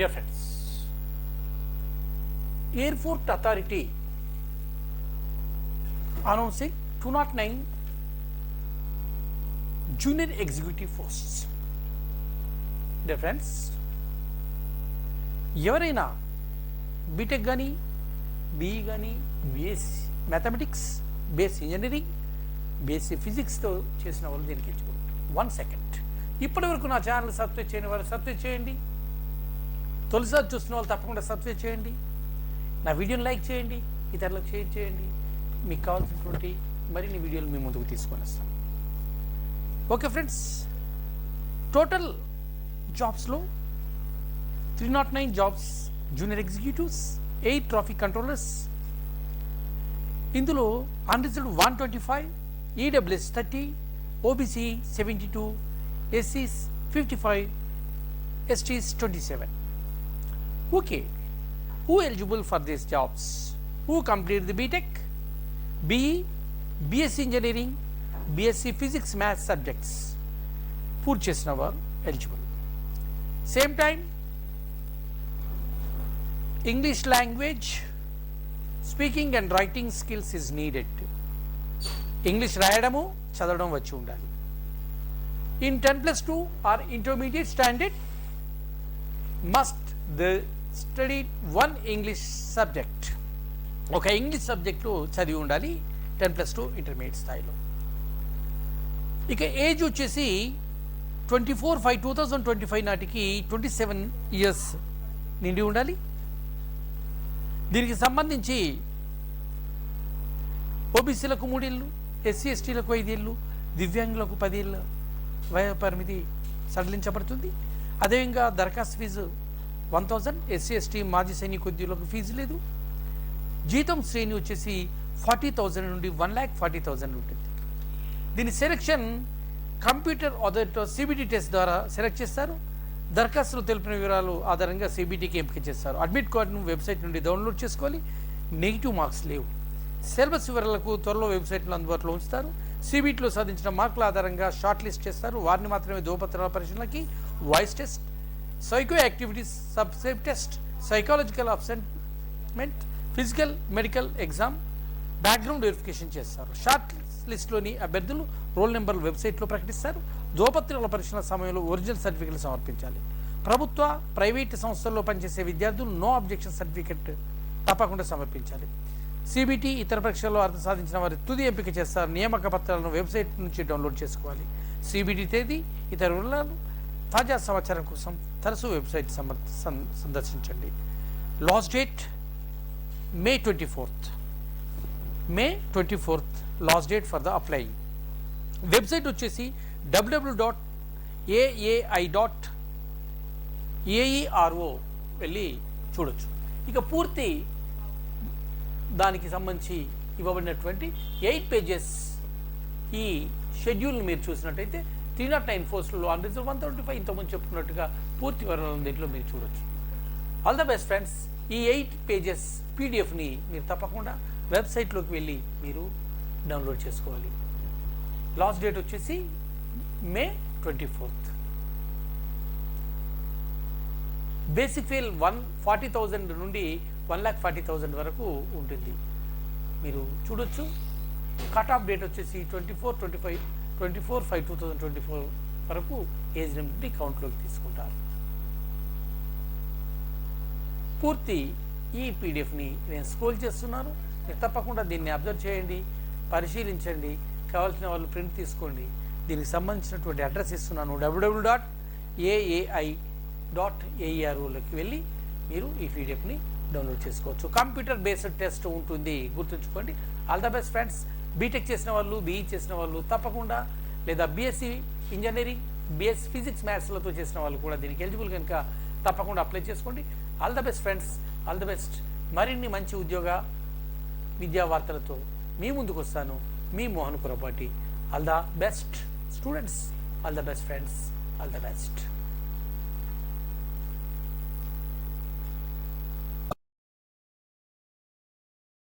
Dear friends, Airport Authority announcing 209 junior executive posts. Dear friends ఎవరైనా BTech కానీ BE కానీ BSc mathematics base engineering base ఫిజిక్స్తో చేసిన వాళ్ళు దీనికి ఎంచుకుంటారు వన్ సెకండ్ ఇప్పటి వరకు నా ఛానల్ సబ్స్క్రైబ్ చేయని వారు సబ్స్క్రైబ్ చేయండి. తొలిసారి చూస్తున్న వాళ్ళు తప్పకుండా సబ్స్క్రైబ్ చేయండి. నా వీడియోని లైక్ చేయండి ఇతరులకు షేర్ చేయండి. మీకు కావాల్సినటువంటి మరిన్ని వీడియోలు మీ ముందుకు తీసుకొని వస్తాం. Okay friends total జాబ్స్లో three naught nine jobs junior executives eight traffic controllers. ఇందులో unreserved one twenty five EWS thirty OBC seventy two ఎస్సీస్ fifty five STs twenty seven okay who eligible for these jobs who complete the BTech BE BSc engineering BSc physics maths subjects పూర్తి చేసిన వారు eligible same time English language speaking and writing skills is needed English రాయడము చదవడం వచ్చి ఉండాలి in ten plus two or intermediate standard must the study one English subject ఒక English subject చదివి ఉండాలి టెన్ ప్లస్ టూ ఇంటర్మీడియట్ స్థాయిలో. ఇక age వచ్చేసి twenty four five two thousand twenty five నాటికి ట్వంటీ సెవెన్ ఇయర్స్ నిండి ఉండాలి. దీనికి సంబంధించి ఓబీసీలకు మూడేళ్ళు ఎస్సీ ఎస్టీలకు ఐదేళ్ళు దివ్యాంగులకు పదేళ్ళ వయ పరిమితి సడలించబడుతుంది. అదేవిధంగా దరఖాస్తు fees one thousand SC ST మాజీ సైనిక ఉద్యోగులకు ఫీజు లేదు. జీతం శ్రేణి వచ్చేసి ఫార్టీ థౌజండ్ నుండి వన్ ల్యాక్ ఫార్టీ థౌజండ్ ఉంటుంది. దీని selection computer authority CBT test ద్వారా సెలెక్ట్ చేస్తారు. దరఖాస్తులు తెలిపిన వివరాలు ఆధారంగా సిబిటీకి ఎంపిక చేస్తారు. అడ్మిట్ కార్డును వెబ్సైట్ నుండి డౌన్లోడ్ చేసుకోవాలి. నెగిటివ్ మార్క్స్ లేవు. సిలబస్ వివరాలకు త్వరలో వెబ్సైట్లో అందుబాటులో ఉంచుతారు. సిబిటీలో సాధించిన మార్కుల ఆధారంగా షార్ట్ లిస్ట్ చేస్తారు. వారిని మాత్రమే ధృవపత్రాల పరిశీలనకి voice test psycho activities subset test psychological assessment physical medical exam background verification చేస్తారు. షార్ట్ లిస్ట్లోని అభ్యర్థులు రోల్ నెంబర్లు వెబ్సైట్లో ప్రకటిస్తారు. ధృవపత్రాల పరిశీలన సమయంలో ఒరిజినల్ సర్టిఫికెట్లు సమర్పించాలి. ప్రభుత్వ ప్రైవేట్ సంస్థల్లో పనిచేసే విద్యార్థులు నో అబ్జెక్షన్ సర్టిఫికెట్ తప్పకుండా సమర్పించాలి. సిబిటి ఇతర పరీక్షల్లో అర్థం సాధించిన వారి తుది ఎంపిక చేస్తారు. నియామక పత్రాలను వెబ్సైట్ నుంచి డౌన్లోడ్ చేసుకోవాలి. సిబిటి తేదీ ఇతర వివరాలు తాజా సమాచారం కోసం తరచు వెబ్సైట్ సమర్ సందర్శించండి. Last date May twenty fourth. May twenty fourth last date for the apply. Website వచ్చేసి WW dot AAI dot AERO వెళ్ళి చూడొచ్చు. ఇక పూర్తి దానికి సంబంధించి ఇవ్వబడినటువంటి ఎయిట్ పేజెస్ ఈ షెడ్యూల్ని మీరు చూసినట్టయితే త్రీ నాట్ నైన్ ఫోర్స్లో అన్రిజర్వ్ వన్ థర్టీ ఫైవ్ ఇంతకుముందు చెప్పుకున్నట్టుగా పూర్తి వివరాలను దీంట్లో మీరు చూడొచ్చు. ఆల్ ద బెస్ట్ ఫ్రెండ్స్ ఈ ఎయిట్ పేజెస్ పీడిఎఫ్ని మీరు తప్పకుండా వెబ్సైట్లోకి వెళ్ళి మీరు డౌన్లోడ్ చేసుకోవాలి. లాస్ట్ డేట్ వచ్చేసి May twenty fourth basic feel one forty thousand నుండి వన్ ల్యాక్ ఫార్టీ థౌజండ్ వరకు ఉంటుంది. మీరు చూడొచ్చు. కట్ ఆఫ్ డేట్ వచ్చేసి twenty four twenty five twenty four five two thousand twenty four వరకు ఏజ్ లిమిట్ని కౌంట్లోకి తీసుకుంటారు. పూర్తి ఈ పీడిఎఫ్ని నేను స్క్రోల్ చేస్తున్నాను. మీరు తప్పకుండా దీన్ని అబ్జర్వ్ చేయండి పరిశీలించండి కావాల్సిన వాళ్ళు ప్రింట్ తీసుకోండి. దీనికి సంబంధించినటువంటి అడ్రస్ ఇస్తున్నాను డబ్ల్యూడబ్ల్యూ డాట్ ఏఏఐ డాట్ ఏఈఆర్ఓలోకి వెళ్ళి మీరు ఈ పీడిఎఫ్ని డౌన్లోడ్ చేసుకోవచ్చు. కంప్యూటర్ బేస్డ్ టెస్ట్ ఉంటుంది గుర్తుంచుకోండి. All the best friends BTech చేసిన వాళ్ళు బీఈ చేసిన వాళ్ళు తప్పకుండా లేదా బీఎస్సీ ఇంజనీరింగ్ బిఎస్ ఫిజిక్స్ మ్యాథ్స్లతో చేసిన వాళ్ళు కూడా దీనికి ఎలిజిబుల్ కనుక తప్పకుండా అప్లై చేసుకోండి. All the best friends all the best మరిన్ని మంచి ఉద్యోగ విద్యా వార్తలతో మీ ముందుకు వస్తాను. మీ Mohan Kurapati all the best students all the best friends all the best